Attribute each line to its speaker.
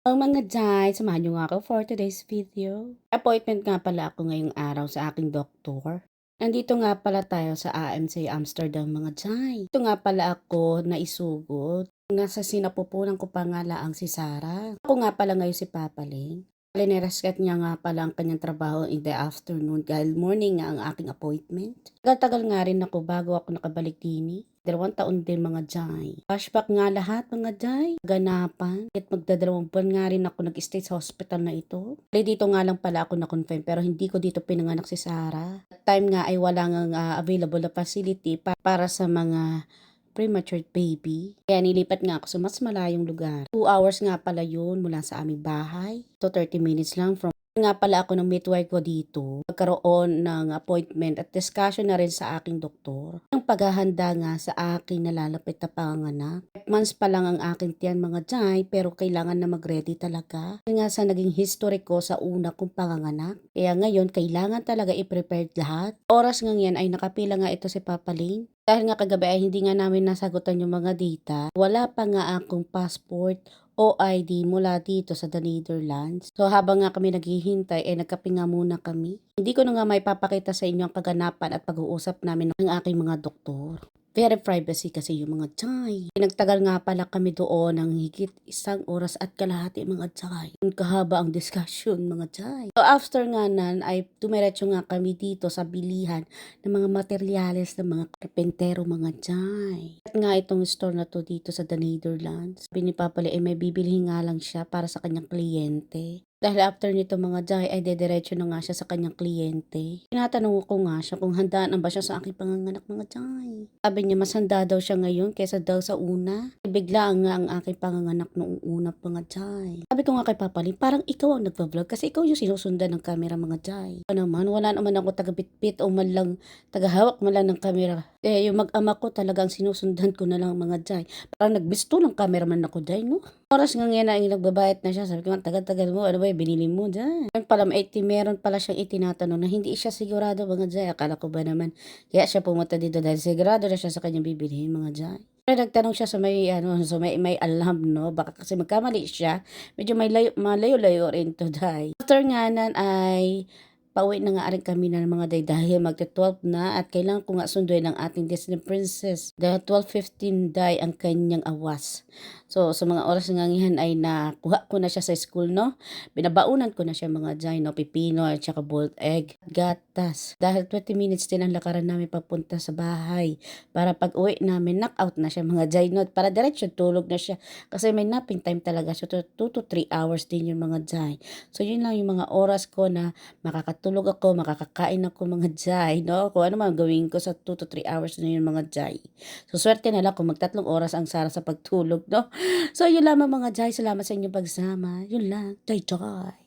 Speaker 1: Ang mga Jai, samahan niyo nga ako for today's video. Appointment nga pala ako ngayong araw sa aking doktor. Nandito nga pala tayo sa AMC Amsterdam mga Jai. Ito nga pala ako na isugod. Nasa sinapupunan ko pa nga laang si Sarah. Ako nga pala ngayon si Papa Ling. Lineraskat niya nga pala ang kanyang trabaho in the afternoon dahil morning nga ang aking appointment. Tagal-tagal nga rin ako bago ako nakabalik dini. Dalawang taon din mga Jai. Flashback nga lahat mga Jai. Ganapan. At magdadalawang buwan nga rin ako nag-stay sa hospital na ito. Kaya dito nga lang pala ako na-confirm pero hindi ko dito pinanganak si Sarah. At time nga ay wala nga uh, available na facility pa- para sa mga premature baby. Kaya nilipat nga ako sa mas malayong lugar. 2 hours nga pala yun mula sa aming bahay. So 30 minutes lang from nga pala ako ng midwife ko dito. Magkaroon ng appointment at discussion na rin sa aking doktor. Ang paghahanda nga sa aking nalalapit na panganak. Months pa lang ang aking tiyan mga jay pero kailangan na mag-ready talaga. Kaya nga sa naging history ko sa una kong panganganak. Kaya ngayon kailangan talaga i-prepare lahat. Oras nga yan ay nakapila nga ito si Papa Ling. Dahil nga kagabi ay hindi nga namin nasagutan yung mga data, wala pa nga akong passport o ID mula dito sa the Netherlands. So habang nga kami naghihintay, eh nagkape nga muna kami. Hindi ko na nga may papakita sa inyo ang kaganapan at pag-uusap namin ng aking mga doktor. Very privacy kasi yung mga tsay. Pinagtagal nga pala kami doon ng higit isang oras at kalahati mga tsay. Kahaba ang discussion mga tsay. So after nga nan ay dumiretso nga kami dito sa bilihan ng mga materyales ng mga karpentero mga tsay. At nga itong store na to dito sa the Netherlands. Sabi ni Papa Lee, eh, may bibilihin nga lang siya para sa kanyang kliyente. Dahil after nito mga jay ay dediretso na nga siya sa kanyang kliyente. Tinatanong ko nga siya kung handaan ba siya sa aking panganganak mga jay. Sabi niya mas handa daw siya ngayon kaysa daw sa una. Bigla nga ang aking panganganak noong una mga jay. Sabi ko nga kay Papa Lee, parang ikaw ang nagpa-vlog kasi ikaw yung sinusundan ng camera mga jay. Ano naman, wala naman ako taga-bitbit o man lang tagahawak man lang ng camera. Eh, yung mag-ama ko talagang sinusundan ko na lang mga jay. Parang nagbisto ng cameraman ako jay, no? Oras nga ngayon na nagbabayat na siya. Sabi ko, tagal-tagal mo, ano ba yung binili mo dyan? Meron pala, may iti- meron pala siyang itinatanong na hindi siya sigurado mga jay. Akala ko ba naman, kaya siya pumunta dito dahil sigurado na siya sa kanyang bibilihin mga jay. Pero nagtanong siya sa may, ano, sa may, may alam, no? Baka kasi magkamali siya. Medyo may layo, malayo-layo rin to dahil. After nga nan ay Pauwi na nga rin kami na ng mga day dahil magta-12 na at kailangan ko nga sunduin ang ating Disney Princess. Dahil 12.15 day ang kanyang awas. So, sa mga oras nga ngayon ay nakuha ko na siya sa school, no? Binabaunan ko na siya mga jay, no? Pipino at saka boiled egg. Gatas. Dahil 20 minutes din ang lakaran namin papunta sa bahay. Para pag uwi namin, knock out na siya mga jay, no? Para diretso tulog na siya. Kasi may napping time talaga. So, 2 to 3 hours din yung mga jay. So, yun lang yung mga oras ko na makakatulog ako, makakakain ako mga jay, no? Kung ano man gawin ko sa 2 to 3 hours na yun mga jay. So, swerte na lang kung magtatlong oras ang Sara sa pagtulog, no? So, yun lamang mga jay. Salamat sa inyong pagsama. Yun lang. Jay, jay.